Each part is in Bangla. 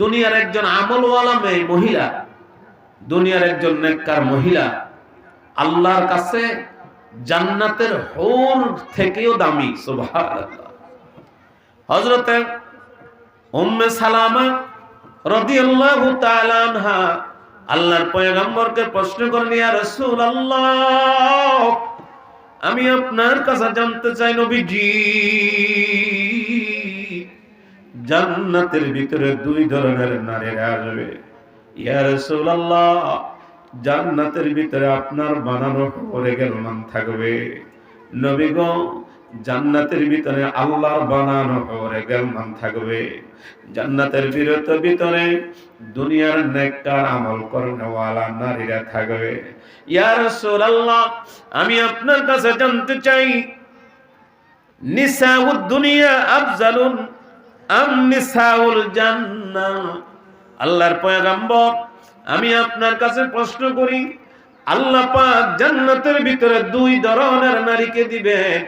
দুনিয়ার একজন আমলওয়ালা মেয়ে, মহিলা। দুনিয়ার একজন নেককার মহিলা। আল্লাহর কাছে জান্নাতের হোর থেকেও দামি হযরতে উম্মে সালামা রাদিয়াল্লাহু তাআলা আনহা আল্লাহর পয়গম্বরকে প্রশ্ন করেন ইয়া রাসূলুল্লাহ, আমি আপনার কাছে জানতে চাই নবীজি। জান্নাতের ভিতরে দুই ধরনের নারীরা আসবে। ইয়া রাসূলুল্লাহ, জান্নাতের ভিতরে আপনার বানানো করে গেলমান থাকবে। নবী গো, জান্নাতের ভিতরে আল্লাহর বানানো করে গেলমান থাকবে। জান্নাতের বিরত ভিতরে দুনিয়ার নেককার আমল করনেওয়ালা নারীরা থাকবে। ইয়া রাসূলুল্লাহ, আমি আপনার কাছে জানতে চাই, নিসাউদ দুনিয়া আফজালুন আল্লাহর পয়গম্বর, আমি আপনার কাছে প্রশ্ন করি, আল্লাহ পাক জান্নাতের ভিতরে দুই ধরনের নারীকে দিবেন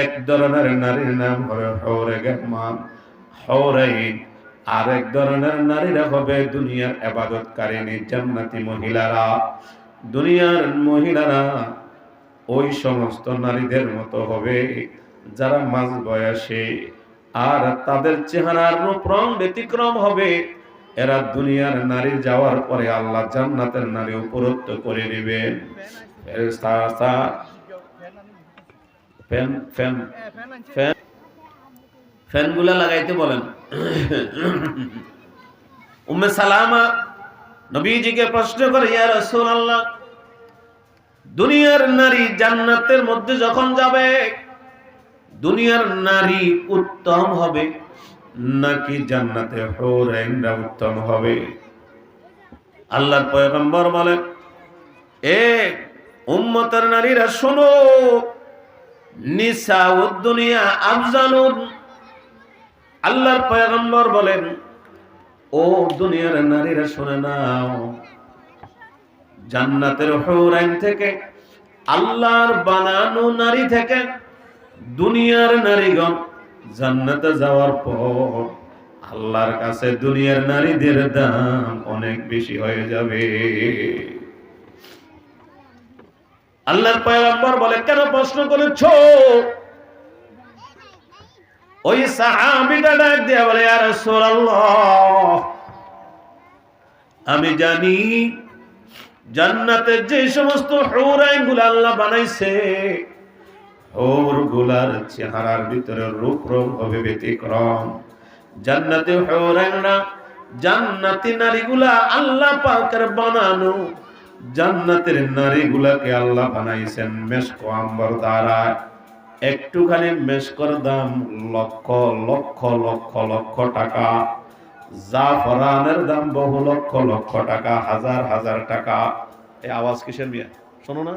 এক ধরনের নারীর নাম হবে হৌরে গেমান ধরনের নারীরা হবে দুনিয়ার আবাদতকারিনী জান্নাতি মহিলারা। দুনিয়ার মহিলারা ওই সমস্ত নারীদের মতো হবে যারা মাঝ বয়সে আর তাদের চেহারার রূপ রং ব্যতিক্রম হবে। এরা দুনিয়ার নারী যাওয়ার পরে আল্লাহ জান্নাতের নারী উপরত্ব করে নেবেন দুনিয়ার নারী জান্নাতের মধ্যে যখন যাবে দুনিয়ার নারী উত্তম হবে, নাকি জান্নাতে হৌরাইনরা উত্তম হবে? আল্লাহর পয়গম্বর বলেন, এ উম্মতের নারীরা শোনো নিসা দুনিয়া আফজালুন। আল্লাহর পয়গম্বর বলেন, ও দুনিয়ার নারীরা শুনে নাও, জান্নাতের হৌরাইন থেকে, আল্লাহর বানানো নারী থেকে দুনিয়ার নারীগণ জান্নাতে যাওয়ার পর আল্লাহর কাছে দুনিয়ার নারীদের দাম অনেক বেশি হয়ে যাবে। আল্লাহর পয়গম্বর বলে, কেন প্রশ্ন করেছ? ওই সাহাবিটা ডাক দিয়া বলে আর আমি জানি জান্নাতের যে সমস্ত হৌরাইনগুলো আল্লাহ বানাইছে হৌরগুলার চেহারার ভিতরে রূপ হবে ব্যতিক্রম জান্নাতে হৌরাইনরা জান্নাতি নারীগুলা আল্লাহ পাকের বানানো। জান্নাতের নারীগুলাকে আল্লাহ বানাইছেন মেশকো আম্বর দ্বারা একটুখানি মেশকর দাম লক্ষ লক্ষ লক্ষ লক্ষ টাকা। জাফরানের দাম বহু লক্ষ লক্ষ টাকা, হাজার হাজার টাকা। এই আওয়াজ কিসের মিয়া? শোনো না।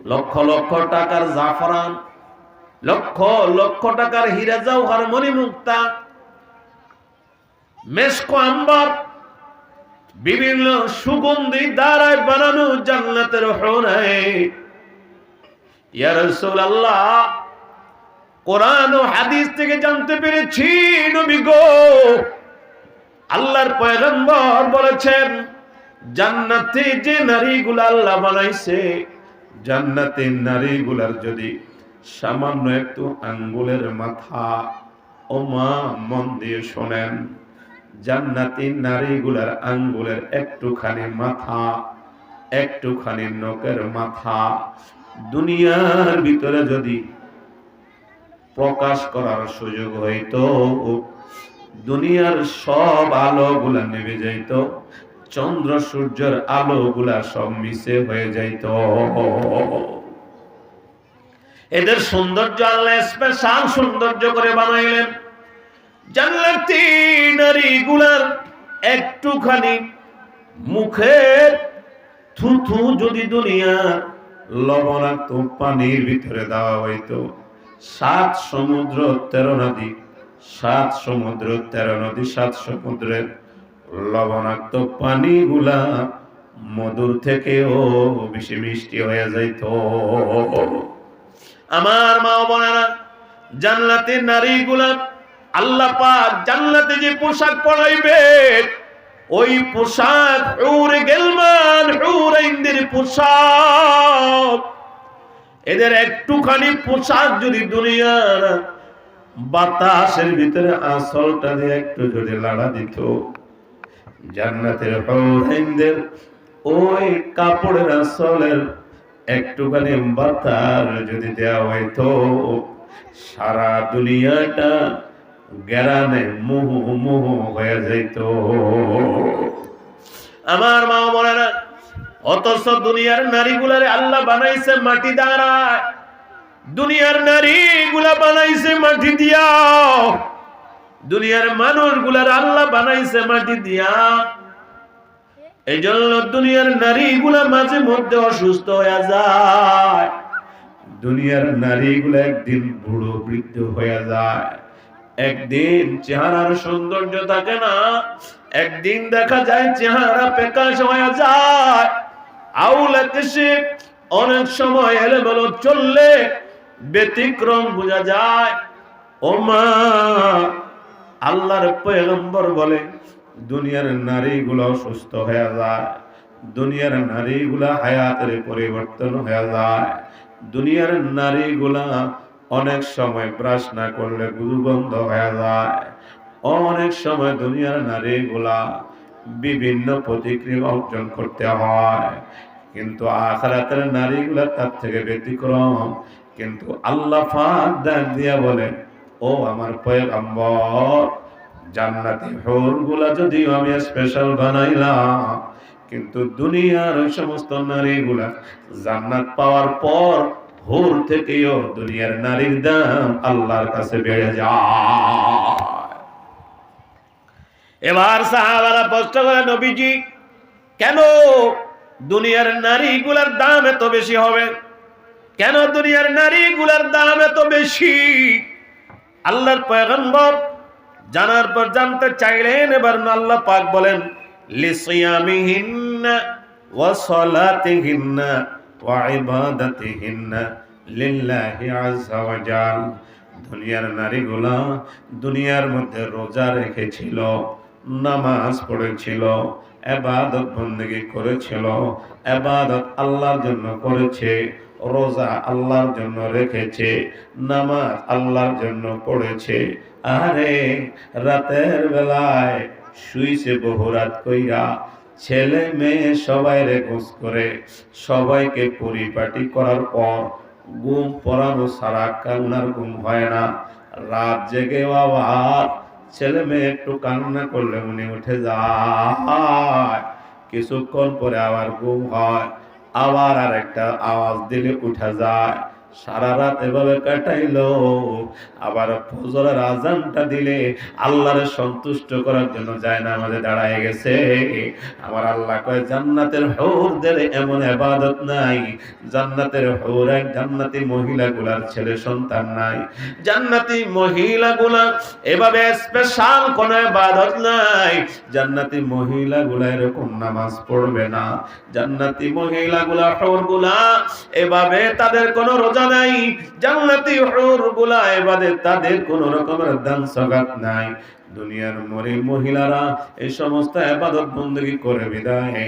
লক্ষ লক্ষ টাকার জাফরান, লক্ষ লক্ষ টাকার হীরা জওহর, মণিমুক্তা, মেশকো আম্বর, বিভিন্ন সুগন্ধি দ্বারায় বানানো জান্নাতের কোরআন ও হাদিস থেকে জানতে পেরেছি আল্লাহর পয়গম্বর বলেছেন, জান্নাতে যে নারীগুলো আল্লাহ বানাইছে জান্নাতের নারীগুলার যদি সামান্য একটু আঙ্গুলের মাথা ও মা মন দিয়ে শোনেন, জান্নাতি নারীগুলার আঙ্গুলের একটুখানি মাথা, একটুখানি নখের মাথা দুনিয়ার ভিতরে যদি প্রকাশ করার সুযোগ হইতো, দুনিয়ার সব আলোগুলা নেমে যাইত চন্দ্র সূর্যের আলো গুলা সব মিশে হয়ে যাইত। এদের সৌন্দর্য আল্লাহ স্পেশাল সৌন্দর্য করে বানাইলেন। জান্নাতি নারীগুলার একটুখানি মুখের থুথু যদি দুনিয়ার লবণাক্ত পানির ভিতরে দেওয়া হইতো, সাত সমুদ্র তেরো নদী, সাত সমুদ্র তেরো নদী, সাত সমুদ্রের লবণাক্ত পানিগুলা মধুর থেকেও বেশি মিষ্টি হয়ে যাইত। আমার মা বোনেরা জান্নাতের নারীগুলা, আল্লাহ পাক জান্নাতে যে পোশাক পরাইবে, ওই পোশাক হুর গেলমান, হুর ইন্দির পোশাক। এদের একটুখানি পোশাক যদি দুনিয়ার বাতাসের ভিতরে আসলটা দিয়ে একটু যদি লাড়া দিত জান্নাতের হৌরাইনদের ওই কাপড়ের আসলের একটুখানি বাতার যদি দেওয়া হইতো, সারা দুনিয়াটা গেরানে মুহু মুহু হয়ে যাইত। আমার মা বলে না অথচ দুনিয়ার নারীগুলারে আল্লাহ বানাইছে মাটি দ্বারায় দুনিয়ার নারী গুলা বানাইছে মাটি দিয়া দুনিয়ার মানুষগুলার আল্লাহ বানাইছে মাটি দিয়া। এই জন্য দুনিয়ার নারী গুলা মাঝে মধ্যে অসুস্থ হয়ে যায়। দুনিয়ার নারী গুলা একদিন বুড়ো বৃদ্ধ হয়ে যায়। একদিন চেহারার সৌন্দর্য থাকে না, একদিন দেখা যায় চেহারা প্রকাশ হয়ে যায়। আউলা কেসে অনেক সময় এলে বলো চললে ব্যতিক্রম বোঝা যায়। ও মা আল্লাহর পয়গম্বর বলে, দুনিয়ার নারীগুলো সুস্থ হয়ে যায়, দুনিয়ার নারীগুলা হায়াতের পরিবর্তন হয়ে যায়, দুনিয়ার নারীগুলা অনেক সময় ব্রাশ করলে দুর্গন্ধ হয়ে যায়, অনেক সময় দুনিয়ার নারীগুলা বিভিন্ন প্রতিক্রিয়া অর্জন করতে হয়, কিন্তু আখারাতের নারীগুলা তার থেকে ব্যতিক্রম, কিন্তু আল্লাহ ফাঁক দিয়া বলে ও আমার পয়গম্বর, জান্নাতি গুলা যদিও আমি স্পেশাল বানাইলাম, কিন্তু দুনিয়ার ওই সমস্ত নারীগুলা জান্নাত পাওয়ার পর হোর থেকেও দুনিয়ার নারীর দাম আল্লাহর কাছে বেড়ে যায়। এবার সাহাবারা প্রশ্ন করে নবীজি, কেন দুনিয়ার নারীগুলার দাম এত বেশি হবে? কেন দুনিয়ার নারীগুলার দাম এত বেশি? আল্লাহর পয়গম্বর জানার পর জানতে চাইলেন, এবার আল্লাহ পাক বলেন, লিসিয়ামিহিন্না ওয়া সালাতিহিন্না ওয়া ইবাদাতিহিন্না লিল্লাহি আযজা ওয়া দুনিয়ার নারীগুলা দুনিয়ার মধ্যে রোজা রেখেছিল, নামাজ পড়েছিল, এবাদত বন্দেগি করেছিল, এবাদত আল্লাহর জন্য করেছে। রোজা আল্লাহর জন্য রেখেছে, নামাজ আল্লাহর জন্য পড়েছে। আরে, রাতের বেলায় শুইছে বহু রাত কইরা ছেলে মেয়ে সবাই রে গোস করে, সবাইকে পরিপাটি করার পর ঘুম পড়ানো সারা কান্নার ঘুম হয় না। রাত জেগে আবার ছেলে মেয়ে একটু কান্না করলে উনি উঠে যায়। কিছুক্ষণ পরে আবার ঘুম হয়। আবার আর একটা আওয়াজ দিলে উঠা যায়। সারা রাত এভাবে কাটাইলো। আবার ফজরের আজানটা দিলে আল্লাহরে সন্তুষ্ট করার জন্য যায় না আমাদের দাঁড়ায় গেছে। আমার আল্লাহ কয়, জান্নাতের হৌরদের এমন আবাদত নাই। জান্নাতের হৌর এক জান্নাতি মহিলাগুলার ছেলে সন্তান নাই। জান্নাতি মহিলাগুলা এভাবে স্পেশাল কোন আবাদত নাই। জান্নাতি মহিলাগুলা এরকম নামাজ পড়বে না। জান্নাতি মহিলাগুলা হৌরগুলা এভাবে তাদের কোনো রোজা নাই তাদের কোন রকমের দান নাই। দুনিয়ার মরে মহিলারা এই সমস্ত আবাদত বন্দী করে বিদায়।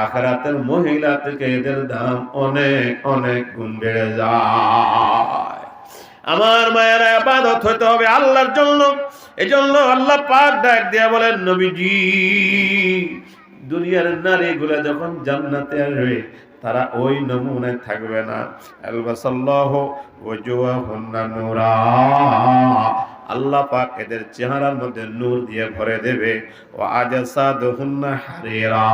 আখরাতের মহিলা থেকে এদের দাম অনেক অনেক গুণ বেড়ে যায়। আমার মায়ের আবাদত হইতে হবে আল্লাহর জন্য। এই জন্য আল্লাহ পাক ডাক দিয়া বলেন, নবীজি দুনিয়ার নারীগুলা যখন জান্নাতে আসবে, তারা ওই নমুনায় থাকবে না। আলবাসাল্লাহ নূরা। আল্লাহ পাক এদের চেহারার মধ্যে নূর দিয়ে ভরে দেবে। ও আজাসাদহুন্না হারিরা।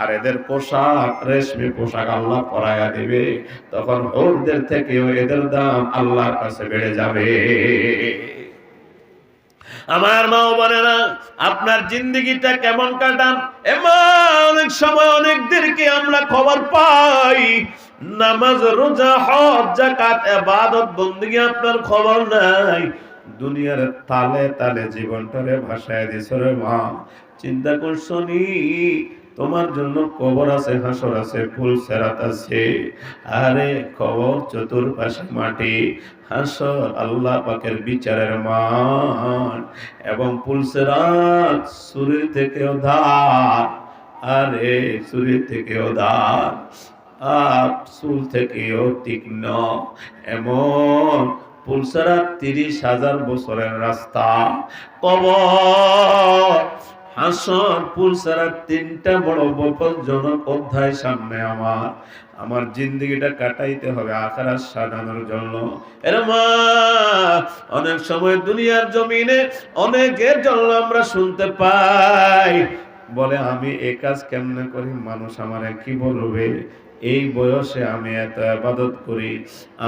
আর এদের পোশাক, রেশমি পোশাক আল্লাহ পরায়া দেবে। তখন হৌরদের থেকেও এদের দাম আল্লাহর কাছে বেড়ে যাবে। আমার মা বোনেরা, আপনার জিন্দিগিটা কেমন কাটান? এমন অনেক সময় অনেকদেরকে আমরা খবর পাই, নামাজ, রোজা, হজ জাকাত ইবাদত বندگی আপনার খবর নাই। দুনিয়ার তালে তালে জীবনটারে ভাসায় দিছরে মা। চিন্তা করছনি তোমার জন্য কবর আছে, হাসর আছে, ফুল, সেরাত আছে। আরে কবর চতুর্পাশে মাটি, হাসর আল্লাহ পাকের বিচারের মান এবং পুলসেরাত সুরের থেকেও ধার আরে সুরের থেকেও ধার আপ থেকেও তীক্ষ্ণ। এমন পুলসেরাত তিরিশ হাজার বছরের রাস্তা। কবর হাসর সারা তিনটা বড় বিপজ্জনক অধ্যায় সামনে আমার। আমার জিন্দগিটা কাটাইতে হবে আকার সাজানোর জন্য। মা, অনেক সময় দুনিয়ার জমিনে অনেকের জন্য আমরা শুনতে পাই। বলে, আমি এ কাজ কেমনে করি? মানুষ আমারে কি বলবে? এই বয়সে আমি এত আবাদত করি,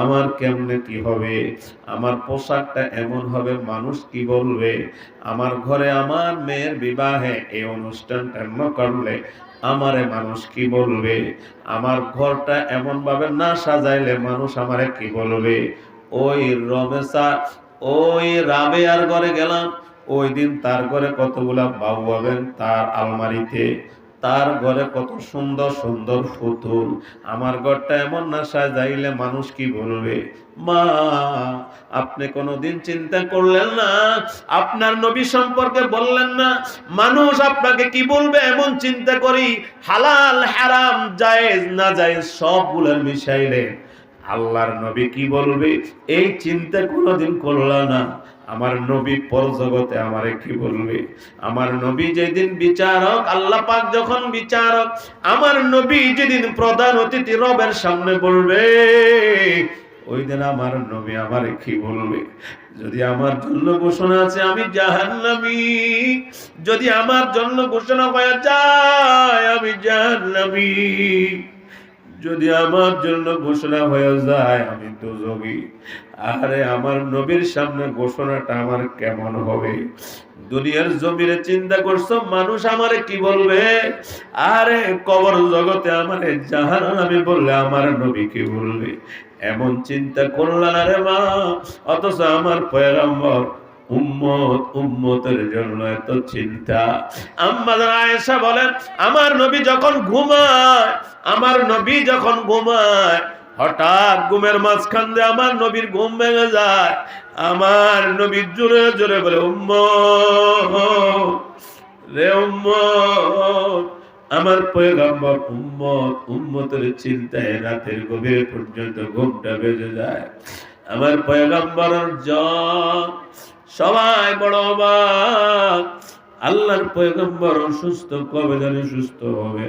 আমার কেমনে কি হবে? আমার পোশাকটা এমন হবে, মানুষ কি বলবে? আমার ঘরে আমার মেয়ের বিবাহে এই অনুষ্ঠানটা এমন করলে আমারে মানুষ কি বলবে? আমার ঘরটা এমন ভাবে না সাজাইলে মানুষ আমারে কি বলবে? ওই রমেশা, ওই রাবেয়ার ঘরে গেলাম, ওই দিন তার ঘরে কতগুলা বাবু হবেন তার আলমারিতে? তার ঘরে কত সুন্দর সুন্দর পুতুল। আমার ঘরটা এমন না সাজাইলে মানুষ কি বলবে? মা, আপনি কোনোদিন চিন্তা করলেন না? আপনার নবী সম্পর্কে বললেন না? মানুষ আপনাকে কি বলবে? এমন চিন্তা করি, হালাল, হারাম, জায়েজ, না জায়েজ সবগুলোর মিশাইলে আল্লাহর নবী কি বলবে? এই চিন্তা কোনোদিন করলা না। আমার নবী পরজগতে আমারে কি বলবে? আমার নবী যেদিন বিচারক, আল্লাহ পাক যখন বিচারক, আমার নবী যেদিন প্রধান অতিথি রবের সামনে বলবে ওই দিন আমার নবী আমারে কি বলবে? যদি আমার জন্য ঘোষণা আছে, আমি জাহান্নামী। যদি আমার জন্য ঘোষণা হয়ে যায়, আমি জাহান্নামী। যদি আমার জন্য ঘোষণা হয়ে যায়, আমি তো যোগী আরে আমার নবীর সামনে ঘোষণাটা আমার কেমন হবে? দুনিয়ার জমিনে চিন্তা করছ, মানুষ আমারে কি বলবে? আরে কবর জগতে আমারে জাহান আমি বললে আমার নবী কি বলবে? এমন চিন্তা করলাম আরে মা, অথচ আমার পয়গম্বর উম্মত, উম্মতের জন্য এত চিন্তা। আম্মাদার আয়েশা বলেন, আমার নবী যখন ঘুমায়, আমার নবী যখন ঘুমায়, হঠাৎ ঘুমের মাঝখান দিয়ে আমার নবীর ঘুম ভেঙে যায়। আমার নবী জোরে জোরে বলে উম্ম রে উম্ম আমার পয়গাম্বর উম্মত, উম্মতের চিন্তায় রাতের গভীর পর্যন্ত ঘুমটা বেজে যায়। আমার পয়গাম্বর জ্বর সবাই বড় অবাক। আল্লাহর পয়গম্বর অসুস্থ, কবে জানি সুস্থ হবে?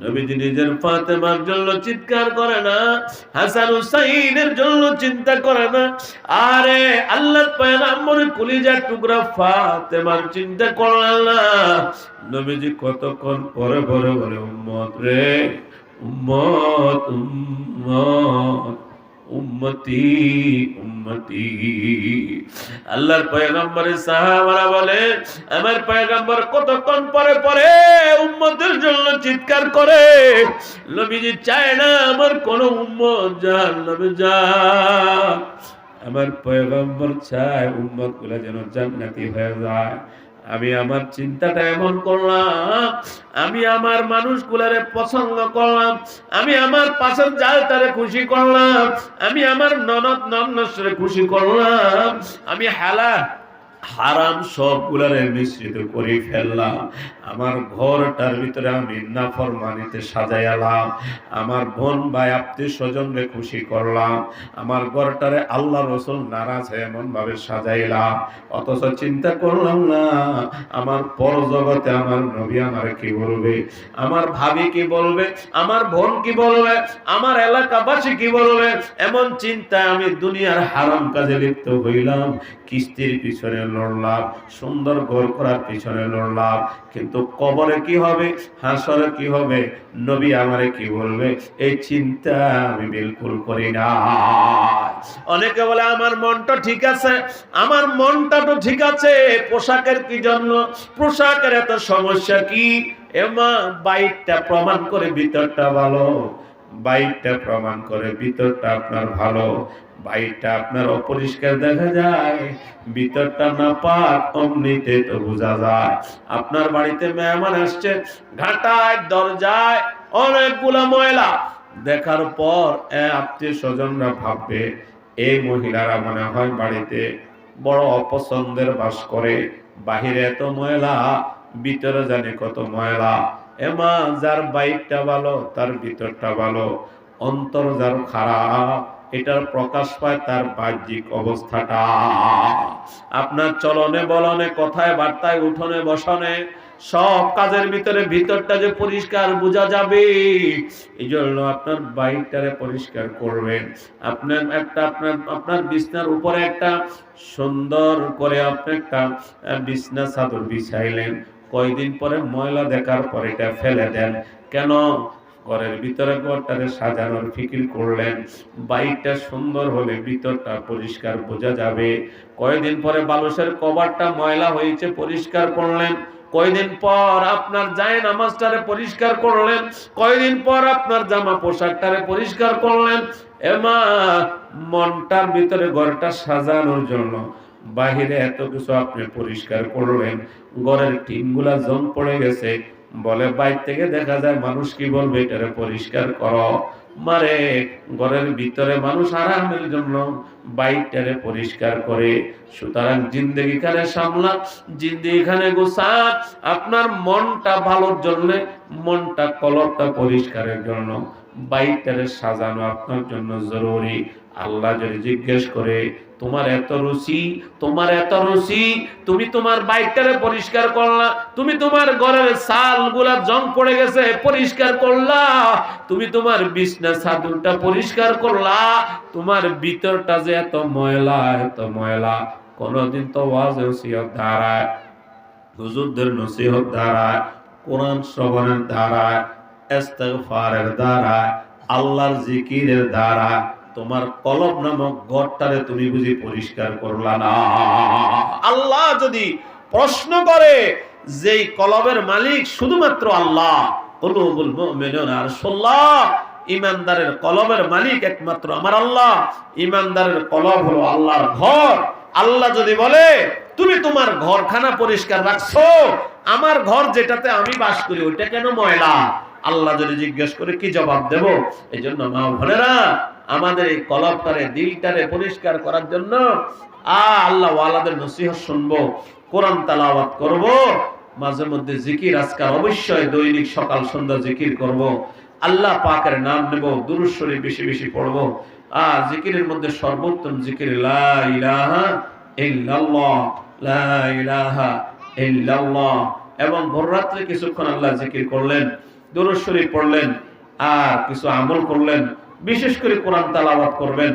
নবীজি নিজের ফাতেমার জন্য চিৎকার করে না, হাসান হুসাইনের জন্য চিন্তা করে না। আরে আল্লাহর পয়গম্বর কলিজার টুকরা ফাতেমার চিন্তা করলেন না। নবীজি কতক্ষণ পরে পরে বলে, উম্মত রে, উম্মত উম্মত। উম্মতি উম্মতি। আল্লাহর পয়গম্বরের সাহাবারা বলে, আমার পয়গম্বর কতক্ষণ পরে পরে উম্মতের জন্য চিৎকার করে, নবীজি চায় না আমার কোন উম্মত জাহান্নামে যা আমার পয়গম্বর চায় উম্মতগুলা যেন জান্নাতি হয়ে যায়। আমি আমার চিন্তাটা এমন করলাম, আমি আমার মানুষ মানুষগুলারে পছন্দ করলাম, আমি আমার পাশের জালটারে খুশি করলাম, আমি আমার ননদ নন্দ খুশি করলাম, আমি হালা হারাম সবগুলারে মিশ্রিত করে ফেললাম। আমার ঘরটার ভিতরে আমি নাফরমানিতে সাজাইলাম আমার বোন ভাই, আত্মীয় স্বজনরে খুশি করলাম। আমার ঘরটারে আল্লাহ রসুল নারাজ হয়ে এমন ভাবে সাজাইলাম। অথচ চিন্তা করলাম না, আমার পর জগতে আমার নবী আমার কি বলবে? আমার ভাবি কি বলবে? আমার বোন কি বলবে? আমার এলাকাবাসী কি বলবে? এমন চিন্তা আমি দুনিয়ার হারাম কাজে লিপ্ত হইলাম। কিস্তির পিছনে লড়লাম, সুন্দর ঘর করার পিছনে লড়লাম। কিন্তু কবরে কি হবে? হাসরে কি হবে? নবী আমারে কি বলবে? এই চিন্তা আমি বিলকুল করি না। অনেকে বলে, আমার মনটা ঠিক আছে। আমার মনটা তো ঠিক আছে, পোশাকের কি জন্য? পোশাকের এত সমস্যা কি? এমা বাইকটা প্রমাণ করে ভিতরটা ভালো। বাইকটা প্রমাণ করে ভিতরটা আপনার ভালো। বাইরটা আপনার অপরিষ্কার দেখা যায়, ভিতরটা না পাক, অমনিতে তো বোঝা যায়। আপনার বাড়িতে মেহমান আসছে, ঘাটায়, দরজায় অনেকগুলা ময়লা। দেখার পর আত্মীয় স্বজনরা ভাববে, এই মহিলারা মনে হয় বাড়িতে বড় অপছন্দের বাস করে। বাহিরে এত ময়লা, ভিতরে জানে কত ময়লা। এমা, যার বাইকটা ভালো, তার ভিতরটা ভালো। অন্তর যার খারাপ এটার প্রকাশ পায় তার বাহ্যিক অবস্থাটা। আপনার চলনে বলনে, কথায় বার্তায় উঠোনে বসনে, সব কাজের ভিতরে ভিতরটা যে পরিষ্কার বোঝা যাবে এই জন্য আপনার বাইকটারে পরিষ্কার করবেন। আপনার একটা, আপনার আপনার বিছনার উপরে একটা সুন্দর করে আপনি একটা বিছনা চাদর বিছাইলেন। কয়দিন পরে ময়লা দেখার পর এটা ফেলে দেন। কেন? ঘরের ভিতরে ঘরটারে সাজানোর ফিকির করলেন। বাইকটা সুন্দর হলে ভিতরটা পরিষ্কার বোঝা যাবে। কয়দিন পরে বালুসের কভারটা ময়লা হয়েছে পরিষ্কার করলেন। কয়দিন পর আপনার যায় নামাজটারে পরিষ্কার করলেন। কয়দিন পর আপনার জামা পোশাকটারে পরিষ্কার করলেন। এমা মনটার ভিতরে ঘরটা সাজানোর জন্য বাহিরে এত কিছু আপনি পরিষ্কার করলেন। ঘরের টিনগুলা জম পড়ে গেছে। বলে, বাইর থেকে দেখা যায় মানুষ কি বলবে? এটারে পরিষ্কার কর। মারে, ঘরের ভিতরে মানুষ আরামের জন্য বাইকটারে পরিষ্কার করে। সুতরাং জিন্দেগি খানে সামলা, জিন্দেগি খানে গোসাত আপনার মনটা ভালোর জন্য, মনটা কলরটা পরিষ্কারের জন্য বাইকটারে সাজানো আপনার জন্য জরুরি। আল্লাহ যদি জিজ্ঞেস করে তোমার এত রুচি, তোমার এত রুচি, তুমি তোমার বাইকটারে পরিষ্কার করলা, তুমি তোমার ঘরের সালগুলা জং পড়ে গেছে, পরিষ্কার করলা, তুমি তোমার বিছনা চাদরটা পরিষ্কার করলা, তোমার ভিতরটা যে এত ময়লা এত ময়লা, কোনদিন তো ওয়াজ নসিহত দ্বারায় হুজুরদের নসিহত দ্বারায় কোরআন শ্রবণের দ্বারায় ইস্তেগফারের দ্বারায় আল্লাহর জিকিরের দ্বারা তোমার কলব নামক ঘরটারে তুমি বুঝি পরিষ্কার করলা না। আল্লাহ যদি প্রশ্ন করে যেই কলবের মালিক শুধুমাত্র আল্লাহ মুমিনুনা রাসূলুল্লাহ ইমানদারের কলবের মালিক একমাত্র আমার আল্লাহ ইমানদারের কলব হলো আল্লাহর ঘর। আল্লাহ যদি বলে, তুমি তোমার ঘরখানা পরিষ্কার রাখছো, আমার ঘর যেটাতে আমি বাস করি, ওইটা কেন ময়লা? আল্লাহ যদি জিজ্ঞেস করে, কি জবাব দেব? এই জন্য মা বোনেরা আমাদের এই কলবটারে, দিলটারে পরিষ্কার করার জন্য আ আল্লাহ ওয়ালাদের নসিহত শুনব, কোরআন তালাওয়াত করব, মাঝে মধ্যে জিকির আজকাল অবশ্যই দৈনিক সকাল সন্ধ্যা জিকির করব, আল্লাহ পাকের নাম নেব দুরুশ্বরী বেশি বেশি পড়ব আ জিকিরের মধ্যে সর্বোত্তম জিকির লা ইলাহা ইল্লাল্লাহ এবং ভোররাত্রে কিছুক্ষণ আল্লাহ জিকির করলেন দুরুশ্বরী পড়লেন, আর কিছু আমল করলেন বিশেষ করে কোরআন তালাবাদ করবেন।